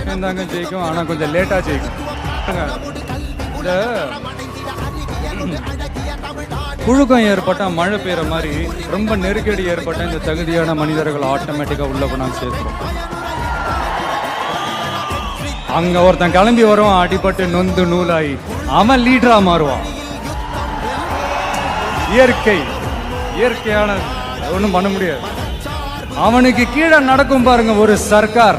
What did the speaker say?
அண்ணன் தாங்க ஜெயிக்கும். ஆனா கொஞ்சம் லேட்டா ஜெயிக்கும். இந்த புழுக்கம் ஏற்பட்டா மழை பெய்கிற மாதிரி ரொம்ப நெருக்கடி ஏற்பட்ட இந்த தகுதியான மனிதர்கள் ஆட்டோமேட்டிக்கா உள்ள கொண்டாந்து சேர்த்துரும். அங்க ஒருத்தன் கிளம்பி வருவான் அடிபட்டு நொந்து நூலாகி அவன் லீடரா மாறுவான். இயற்கை இயற்கையான ஒன்றும் பண்ண முடியாது. அவனுக்கு கீழே நடக்கும் பாருங்க ஒரு சர்க்கார்.